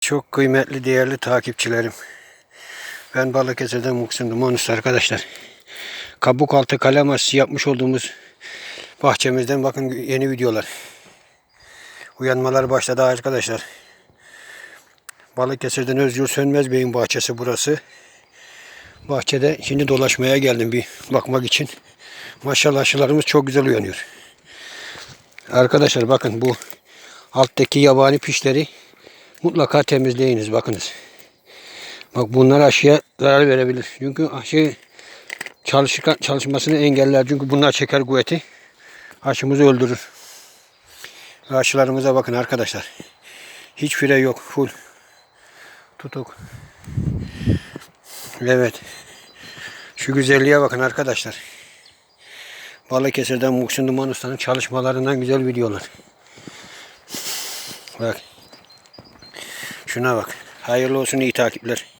Çok kıymetli, değerli takipçilerim. Ben Balıkesir'den Muksun Dumanus arkadaşlar. Kabuk altı kalem aşısı yapmış olduğumuz bahçemizden bakın yeni videolar. Uyanmalar başladı arkadaşlar. Balıkesir'den Özgür Sönmez Bey'in bahçesi burası. Bahçede şimdi dolaşmaya geldim bir bakmak için. Maşallah aşılarımız çok güzel uyanıyor. Arkadaşlar bakın bu alttaki yabani pişleri mutlaka temizleyiniz bakınız. Bak bunlar aşıya zarar verebilir. Çünkü aşı çalışkan, çalışmasını engeller. Çünkü bunlar çeker kuvveti. Aşımızı öldürür. Ve aşılarımıza bakın arkadaşlar. Hiç fire yok. Full. Tutuk. Evet. Şu güzelliğe bakın arkadaşlar. Balıkesir'den Muhsin Duman Usta'nın çalışmalarından güzel videolar. Bak. Şuna bak. Hayırlı olsun iyi takipler.